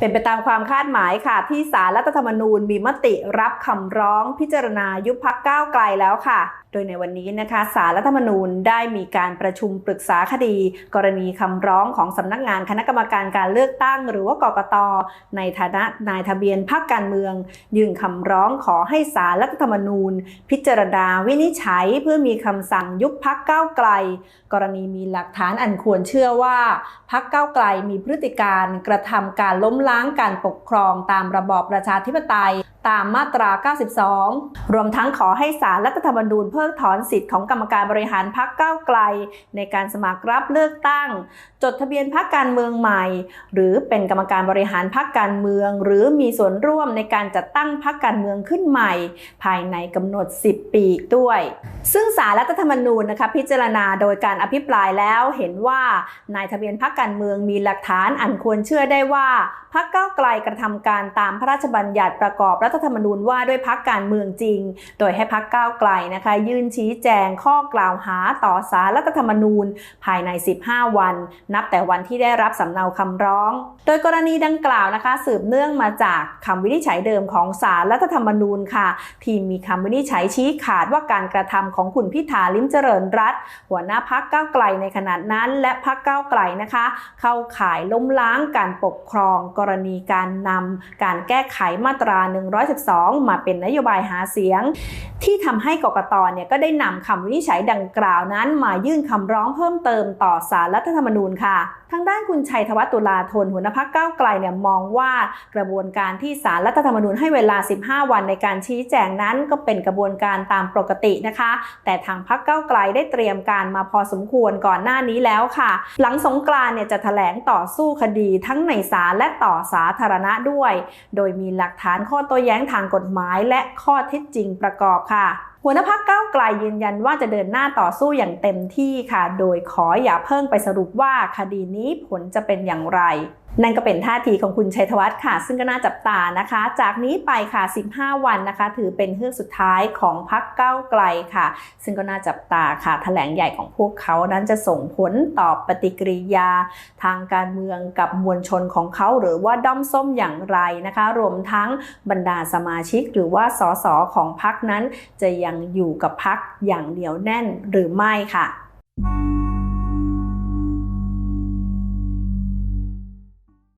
เป็นไปตามความคาดหมายค่ะที่สารรัฐธรรมนูญมีมติรับคำร้องพิจารณายุบพักก้าวไกลแล้วค่ะ โดยในวันนี้นะคะสารรัฐธรรมนูญได้มีการประชุมปรึกษาคดี กรณีคำร้องของสำนักงานคณะกรรมการการเลือกตั้ง หรือว่ากกต ในฐานะนายทะเบียนพรรคการเมือง ยื่นคำร้องขอให้สารรัฐธรรมนูญ พิจารณาวินิจฉัยเพื่อมีคำสั่งยุบพักก้าวไกล กรณีมีหลักฐานอันควรเชื่อว่าพักก้าวไกลมีพฤติการกระทำการล้มล้างการปกครองตามระบอบประชาธิปไตยตามมาตรา 92 รวมทั้งขอให้สารรัฐธรรมนูญเพิกถอนสิทธิ์ของกรรมการบริหารพักก้าวไกล ในการสมัครรับเลือกตั้ง จดทะเบียนพักการเมืองใหม่ หรือเป็นกรรมการบริหารพักการเมือง หรือมีส่วนร่วมในการจัดตั้งพักการเมืองขึ้นใหม่ ภายในกำหนด 10 ปีด้วย ซึ่งสารรัฐธรรมนูญนะคะพิจารณาโดยการอภิปรายแล้วเห็นว่านายทะเบียนพักการเมืองมีหลักฐานอันควรเชื่อได้ว่าพักก้าวไกลกระทำการตามพระราชบัญญัติประกอบรัฐธรรมนูญว่าด้วยพักการเมืองจริง โดยให้พักก้าวไกลนะคะ ยื่นชี้แจงข้อกล่าวหาต่อสารรัฐธรรมนูญ ภายใน 15 วัน นับแต่วันที่ได้รับสำเนาคำร้อง โดยกรณีดังกล่าวนะคะ สืบเนื่องมาจากคำวินิจฉัยเดิมของสารรัฐธรรมนูญค่ะ ที่มีคำวินิจฉัยชี้ขาดว่าการกระทำของคุณพิธาลิมเจริญรัตหัวหน้าพักก้าวไกลในขณะนั้น และพักก้าวไกลนะคะ เข้าข่ายล้มล้างการปกครองกรณีการนำการแก้ไขมาตรา 112 มาเป็นนโยบายหาเสียง ที่ทำให้กกตเนี่ยก็ได้นำคำวินิจฉัยดังกล่าวนั้น มายื่นคำร้องเพิ่มเติมต่อสารรัฐธรรมนูญค่ะทางด้านคุณชัยธวัฒตุลาธนหัวหน้าพักก้าวไกลเนี่ยมองว่ากระบวนการที่สารรัฐธรรมนูญให้เวลา 15 วันในการชี้แจงนั้นก็เป็นกระบวนการตามปกตินะคะ แต่ทางพักก้าวไกลได้เตรียมการมาพอสมควรก่อนหน้านี้แล้วค่ะ หลังสงกรานเนี่ยจะแถลงต่อสู้คดีทั้งในศาลและต่อสาธารณะด้วย โดยมีหลักฐานข้อโต้แย้งทางกฎหมายและข้อเท็จจริงประกอบค่ะหัวหน้าพักก้าวไกลยืนยันว่าจะเดินหน้าต่อสู้อย่างเต็มที่ค่ะ โดยขออย่าเพิ่งไปสรุปว่าคดีนี้ผลจะเป็นอย่างไร นั่นก็เป็นท่าทีของคุณชัยธวัฒน์ค่ะ ซึ่งก็น่าจับตานะคะ จากนี้ไปค่ะ 15 วันนะคะ ถือเป็นเฮือกสุดท้ายของพักเก้าไกลค่ะ ซึ่งก็น่าจับตาค่ะแถลงใหญ่ของพวกเขานั้นจะส่งผลต่อปฏิกิริยา ทางการเมืองกับมวลชนของเขา หรือว่าด้อมส้มอย่างไรนะคะ รวมทั้งบรรดาสมาชิกหรือว่าสสของพักนั้น จะยังอยู่กับพักอย่างเหนียวแน่นหรือไม่ค่ะ